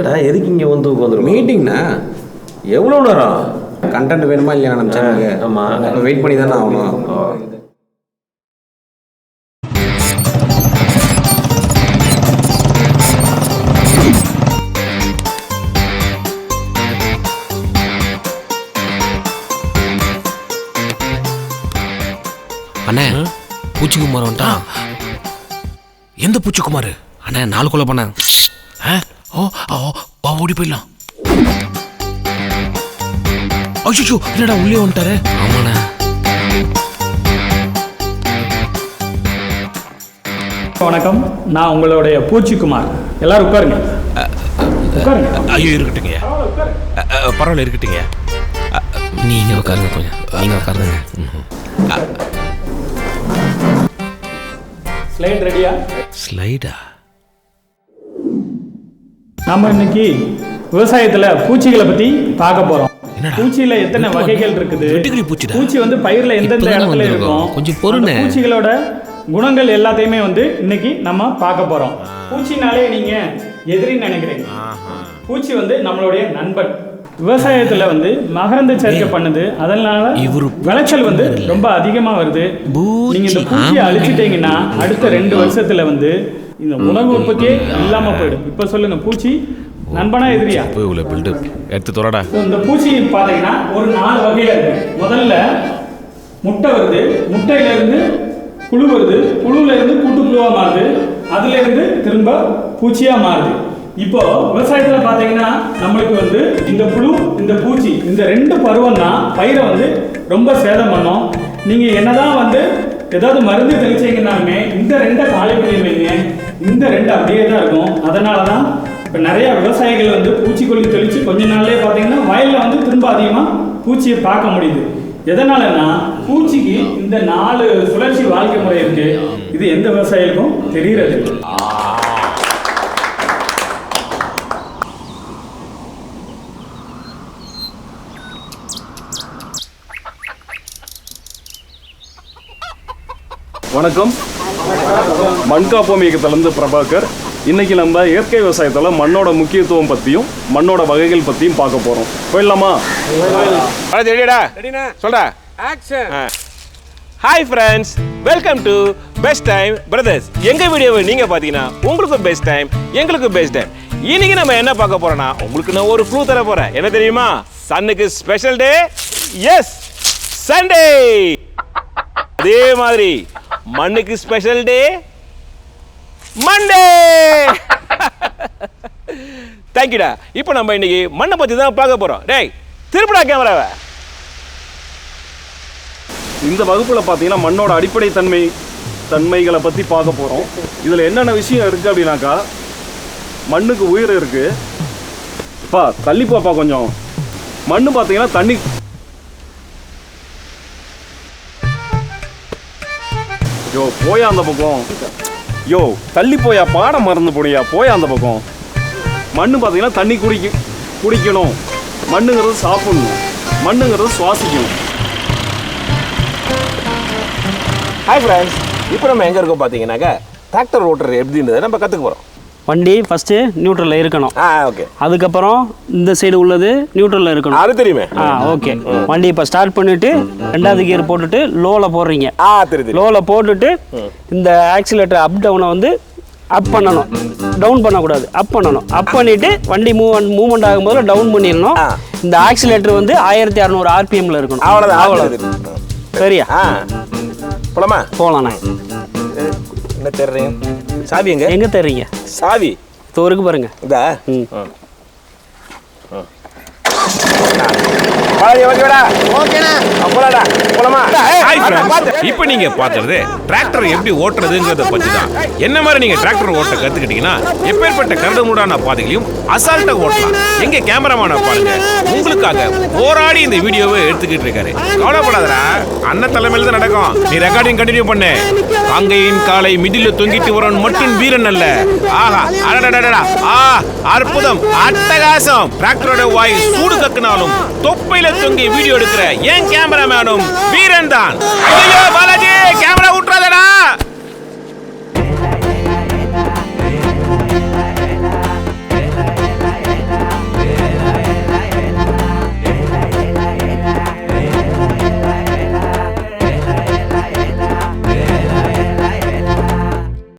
என்னடா எதுக்கு இங்கே வந்து உட்காந்துருக்கோம் மீட்டிங்ண்ணா எவ்வளோ நேரம்? கண்டென்ட் வேணுமா இல்லையா நம்ம சேனலுக்கு ஆமா. அப்போ வெயிட் பண்ணி தானே ஆகணும். அண்ணே பூச்சிக்குமார் வந்துட்டான். எந்த பூச்சிக்குமார்? அண்ணே நாலு கொலை பண்ண ஆ? ஓ ஓ வா ஓடி போயிடலாம். அச்சோ என்னடா உள்ளே வந்துட்டாரு? ஆமாண்ணே. வணக்கம். நான் உங்களுடைய பூச்சிக்குமார். எல்லாரும் உட்காருங்க. உட்காருங்க. ஐயோ இருக்கட்டுங்க. பரவாயில்ல இருக்கட்டுங்க. நீங்க உட்காருங்க கொஞ்சம். நீங்க உட்காருங்க. ஸ்லைட் ரெடியா? ஸ்லைடா? நம்ம இன்னைக்கு விவசாயத்துல பூச்சிகளை பத்தி பார்க்க போறோம்? பூச்சியில எத்தனை வகைகள் இருக்குது. பூச்சி வந்து பயிர்ல எந்தெந்த இடத்துல. இருக்கும் கொஞ்சம். அந்த பூச்சிகளோட குணங்கள் எல்லாத்தையுமே வந்து இன்னைக்கு நம்ம பார்க்க போறோம் பூச்சினாலே நீங்க எதிரின்னு நினைக்கிறீங்க பூச்சி வந்து நம்மளுடைய நண்பன் விவசாயத்துல வந்து மகரந்த சேர்க்கை பண்ணுது அதனால இவரு விளைச்சல் வந்து ரொம்ப அதிகமா வருது. நீங்க இந்த பூச்சியை. அழிச்சிட்டீங்கன்னா அடுத்த ரெண்டு வருஷத்துல வந்து இந்த உணவு உற்பத்தியே இல்லாம போயிடும் இப்ப சொல்லுங்க பூச்சி நண்பனா எதிரியா? போய் உள்ள பில்டப் எடுத்து தொடடா. இந்த பூச்சி பார்த்தீங்கன்னா ஒரு நாலு வகையில இருக்கு. முதல்ல முட்டை வருது. முட்டையில இருந்து புழு வருது. புழுல இருந்து கூட்டுப்புழுவா மாறுது. அதுல இருந்து திரும்ப பூச்சியா மாறுது. இப்போ விவசாயத்துல பாத்தீங்கன்னா நம்மளுக்கு வந்து இந்த புழு இந்த பூச்சி இந்த ரெண்டு பருவம் தான் பயிரை வந்து ரொம்ப சேதம் பண்ணும். நீங்க என்னதான் வந்து ஏதாவது மருந்து தெளிச்சீங்கன்னாலுமே இந்த ரெண்டை காலி பண்ணி வைங்க இந்த ரெண்டு அப்படியே தான் இருக்கும். அதனால தான் இப்போ நிறைய விவசாயிகள் வந்து பூச்சிக்கொல்லி தெளித்து கொஞ்ச நாள்லேயே பார்த்தீங்கன்னா வயலில் வந்து திரும்ப அதிகமாக பூச்சியை பார்க்க முடியுது. எதனாலன்னா பூச்சிக்கு இந்த நாலு சுழற்சி வாழ்க்கை முறை இருக்கு. இது எந்த விவசாயிகளுக்கும் தெரிகிறது. வணக்கம். மண்காப்போம் இயக்கத்திலேருந்து பிரபாகர் இன்னைக்கு நம்ம இயற்கை விவசாயத்தில் மண்ணோட முக்கியத்துவம் பற்றியும் மண்ணோட வகைகள் பற்றியும் பார்க்க போகிறோம் போயிடலாமா? ரெடிடா சொல்டா action hi friends welcome to best time brothers எங்க வீடியோவை நீங்க பாத்தீங்கன்னா உங்களுக்கு பெஸ்ட் டைம் எங்களுக்கு பெஸ்ட் டைம் இன்னைக்கு நம்ம என்ன பார்க்க போறோம்னா உங்களுக்கு நான் ஒரு க்ளூ தர போறேன். என்ன தெரியுமா? சன்னுக்கு ஸ்பெஷல் டே எஸ் சண்டே அதே மாதிரி மண்ணுக்கு ஸ்பெஷல் டே மண்டே தேங்க்யூடா இப்போ நம்ம இன்னைக்கு மண்ணை பத்தி தான் பார்க்க போறோம். டேய் திருப்படா கேமராவை. இந்த வகுப்பில் பார்த்தீங்கன்னா மண்ணோட அடிப்படை தன்மை தன்மைகளை பற்றி பார்க்க போகிறோம் இதில் என்னென்ன விஷயம் இருக்குது அப்படின்னாக்கா மண்ணுக்கு உயிர் இருக்குது பா தள்ளி கொஞ்சம். மண்ணு பார்த்தீங்கன்னா தண்ணி யோ போயா அந்த பக்கம். யோ தள்ளி போயா பாடம் மறந்து போடியா போயா அந்த பக்கம். மண்ணு பார்த்தீங்கன்னா தண்ணி குடிக்க குடிக்கணும். மண்ணுங்கிறது சாப்பிடணும். மண்ணுங்கிறது சுவாசிக்கணும். ஹாய் ஃப்ரெண்ட்ஸ் இப்போ நம்ம எங்கே இருக்கோம் பார்த்தீங்கன்னாக்கா டிராக்டர் ஓட்டுறது எப்படின்றத நம்ம கற்றுக்க போகிறோம் வண்டி ஃபஸ்ட்டு நியூட்ரலில் இருக்கணும். ஆ ஓகே அதுக்கப்புறம் இந்த சைடு உள்ளது நியூட்ரலில் இருக்கணும். அது தெரியுமே. ஆ ஓகே வண்டி இப்போ ஸ்டார்ட் பண்ணிவிட்டு ரெண்டாவது கியர் போட்டுட்டு லோவில் போடுறீங்க. ஆ தெரியுது லோவில் போட்டுட்டு இந்த ஆக்சிலேட்டர் அப் டவுனை வந்து அப் பண்ணணும். டவுன் பண்ணக்கூடாது. அப் பண்ணணும். அப் பண்ணிவிட்டு வண்டி மூவ் மூவ்மெண்ட் ஆகும்போது டவுன் பண்ணிடணும். இந்த ஆக்சிலேட்டர் வந்து ஆயிரத்தி அறநூறு ஆர்பிஎம்மில் இருக்கணும். அவ்வளோதான் அவ்வளோ சரியா? போலாமா? போகலாண்ணே என்ன தெரியுங்க சாவி எங்க? எங்கே தர்றீங்க சாவி. இது வரைக்கும் பாருங்கள் இதா? ம். இப்போ நீங்க பார்த்தது டிராக்டர் எப்படி ஓட்டுறதுங்கிறத பத்தி தான். என்ன மாதிரி நீங்க டிராக்டர் ஓட்ட கத்துக்கிட்டீங்கன்னா எப்பேற்பட்ட கரடு மூடான பாதைகளையும் அசால்ட்டா ஓட்டலாம். எங்க கேமராமான பாருங்க. உங்களுக்காக போராடி இந்த வீடியோவை எடுத்துக்கிட்டு இருக்காரு. கவலைப்படாதடா. அண்ணன் தலைமையில தான் நடக்கும். நீ ரெக்கார்டிங் கண்டினியூ பண்ணு. அங்கையின் காலை மிடில தொங்கிட்டு வரவன் மட்டும் வீரன் அல்ல. ஆஹா. அடடடடா ஆ அற்புதம். அட்டகாசம். டிராக்டரோட வாய் சூடு கக்குனாலும் தொப்பையில தொங்கி வீடியோ எடுக்கிற ஏன் கேமராமேனும் வீரன் தான் ஐயோ பாலாஜி கேமரா